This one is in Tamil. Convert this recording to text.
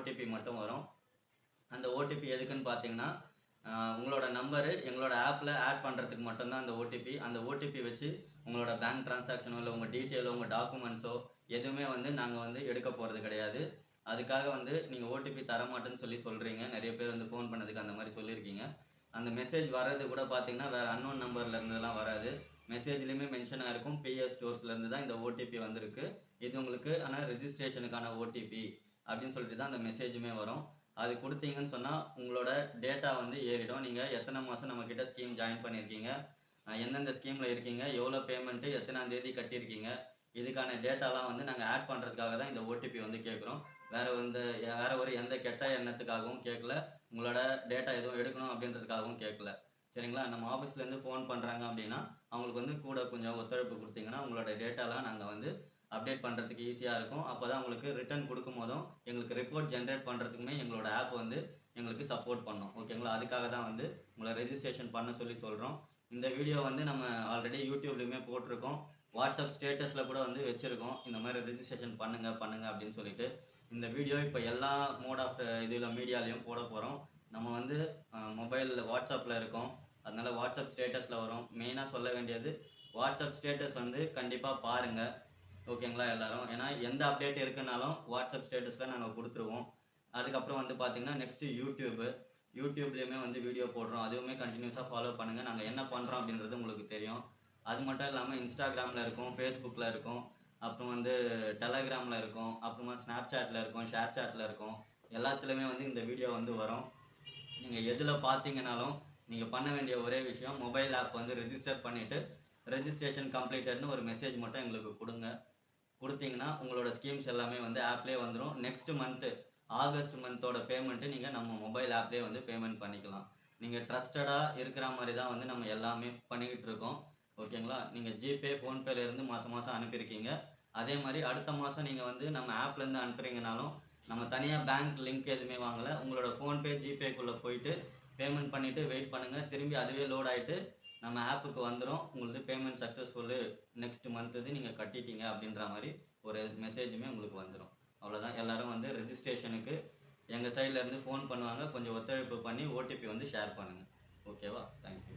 ஓடிபி மட்டும் வரும். அந்த ஓடிபி எதுக்குன்னு பார்த்தீங்கன்னா உங்களோட நம்பரு எங்களோட ஆப்பில் ஆட் பண்ணுறதுக்கு மட்டும்தான் அந்த ஓடிபி அந்த ஓடிபி வச்சு உங்களோட பேங்க் டிரான்சாக்ஷனோ இல்லை உங்கள் டீட்டெயிலோ உங்கள் டாக்குமெண்ட்ஸோ எதுவுமே வந்து நாங்கள் வந்து எடுக்க போகிறது கிடையாது. அதுக்காக வந்து நீங்கள் ஓடிபி தரமாட்டேன்னு சொல்லி சொல்கிறீங்க நிறைய பேர் வந்து ஃபோன் பண்ணதுக்கு அந்த மாதிரி சொல்லியிருக்கீங்க. அந்த மெசேஜ் வர்றது கூட பார்த்தீங்கன்னா வேறு அன்னோன் நம்பர்லேருந்துலாம் வராது. மெசேஜ்லேயுமே மென்ஷன் இருக்கும் பிஎஸ் ஸ்டோர்ஸ்லேருந்து தான் இந்த ஓடிபி வந்திருக்கு. இது உங்களுக்கு ஆனால் ரெஜிஸ்ட்ரேஷனுக்கான ஓடிபி அப்படின்னு சொல்லிட்டு தான் அந்த மெசேஜுமே வரும். அது கொடுத்தீங்கன்னு சொன்னால் உங்களோட டேட்டா வந்து ஏறிடும். நீங்கள் எத்தனை மாதம் நம்மக்கிட்ட ஸ்கீம் ஜாயின் பண்ணியிருக்கீங்க எந்தெந்த ஸ்கீமில் இருக்கீங்க? எவ்வளோ பேமெண்ட்டு எத்தனாம் தேதி கட்டியிருக்கீங்க? இதுக்கான டேட்டாலாம் வந்து நாங்கள் ஆட் பண்ணுறதுக்காக தான் இந்த ஓடிபி வந்து கேட்குறோம். வேறு வந்து வேறு ஒரு எந்த கெட்ட எண்ணத்துக்காகவும் கேட்கல. உங்களோட டேட்டா எதுவும் எடுக்கணும் அப்படின்றதுக்காகவும் கேட்கல. சரிங்களா? நம்ம ஆஃபீஸ்லேருந்து ஃபோன் பண்ணுறாங்க அப்படின்னா அவங்களுக்கு வந்து கூட கொஞ்சம் ஒத்துழைப்பு கொடுத்தீங்கன்னா உங்களோட டேட்டாலாம் நாங்கள் வந்து அப்டேட் பண்ணுறதுக்கு ஈஸியாக இருக்கும். அப்போ தான் உங்களுக்கு ரிட்டர்ன் கொடுக்கும் போதும் ரிப்போர்ட் ஜென்ரேட் பண்ணுறதுக்குமே எங்களோட ஆப் வந்து எங்களுக்கு சப்போர்ட் பண்ணும். ஓகேங்களா அதுக்காக தான் வந்து உங்களை ரெஜிஸ்ட்ரேஷன் பண்ண சொல்லி சொல்கிறோம் இந்த வீடியோ வந்து நம்ம ஆல்ரெடி யூடியூப்லேயுமே போட்டிருக்கோம். வாட்ஸ்அப் ஸ்டேட்டஸில் கூட வந்து வச்சுருக்கோம். இந்த மாதிரி ரெஜிஸ்ட்ரேஷன் பண்ணுங்க பண்ணுங்கள் அப்படின்னு சொல்லிட்டு இந்த வீடியோ இப்போ எல்லா மோட் ஆஃப் இதில் மீடியாலையும் போட போகிறோம் நம்ம வந்து மொபைலில் வாட்ஸ்அப்பில் இருக்கோம். அதனால் வாட்ஸ்அப் ஸ்டேட்டஸில் வரும். மெயினாக சொல்ல வேண்டியது வாட்ஸ்அப் ஸ்டேட்டஸ் வந்து கண்டிப்பாக பாருங்கள் ஓகேங்களா எல்லாரும்? ஏன்னா எந்த அப்டேட் இருக்குனாலும் வாட்ஸ்அப் ஸ்டேட்டஸில் நாங்கள் கொடுத்துருவோம். அதுக்கப்புறம் வந்து பார்த்தீங்கன்னா நெக்ஸ்ட்டு யூடியூப்பு யூடியூப்லேயுமே வந்து வீடியோ போடுறோம். அதுவுமே கண்டினியூஸாக ஃபாலோ பண்ணுங்கள் நாங்கள் என்ன பண்ணுறோம் அப்படின்றது உங்களுக்கு தெரியும். அது மட்டும் இல்லாமல் இன்ஸ்டாகிராமில் இருக்கும் ஃபேஸ்புக்கில் இருக்கும் அப்புறம் வந்து டெலகிராமில் இருக்கும் அப்புறமா ஸ்னாப்சாட்டில் இருக்கும் ஷேர் சாட்டில் இருக்கும். எல்லாத்துலேயுமே வந்து இந்த வீடியோ வந்து வரும். நீங்கள் எதில் பார்த்தீங்கனாலும் நீங்கள் பண்ண வேண்டிய ஒரே விஷயம் மொபைல் ஆப் வந்து ரெஜிஸ்டர் பண்ணிவிட்டு ரெஜிஸ்ட்ரேஷன் கம்ப்ளீட்டட்னு ஒரு மெசேஜ் மட்டும் எங்களுக்கு கொடுங்க. கொடுத்தீங்கன்னா உங்களோட ஸ்கீம்ஸ் எல்லாமே வந்து ஆப்லேயே வந்துடும் நெக்ஸ்ட் மந்த்து ஆகஸ்ட் மந்தோட பேமெண்ட்டு நீங்கள் நம்ம மொபைல் ஆப்லேயே வந்து பேமெண்ட் பண்ணிக்கலாம். நீங்கள் ட்ரஸ்டடாக இருக்கிற மாதிரி தான் வந்து நம்ம எல்லாமே பண்ணிக்கிட்டு இருக்கோம். ஓகேங்களா நீங்கள் ஜிபே ஃபோன்பேலேருந்து மாதம் மாதம் அனுப்பியிருக்கீங்க. அதே மாதிரி அடுத்த மாதம் நீங்கள் வந்து நம்ம ஆப்லேருந்து அனுப்புறீங்கனாலும் நம்ம தனியாக பேங்க் லிங்க் எதுவுமே வாங்கலை. உங்களோட ஃபோன்பே ஜிபேக்குள்ளே போயிட்டு பேமெண்ட் பண்ணிவிட்டு வெயிட் பண்ணுங்கள் திரும்பி அதுவே லோட் ஆகிட்டு நம்ம ஆப்புக்கு வந்துடும் உங்களுக்கு பேமெண்ட் சக்ஸஸ்ஃபுல்லு நெக்ஸ்ட் மந்த்து நீங்கள் கட்டிட்டீங்க அப்படின்ற மாதிரி ஒரு மெசேஜுமே உங்களுக்கு வந்துடும் அவ்வளோதான் எல்லாரும் வந்து ரெஜிஸ்ட்ரேஷனுக்கு எங்கள் சைட்லேருந்து ஃபோன் பண்ணுவாங்க. கொஞ்சம் ஒத்துழைப்பு பண்ணி ஓடிபி வந்து ஷேர் பண்ணுங்கள் ஓகேவா தேங்க்யூ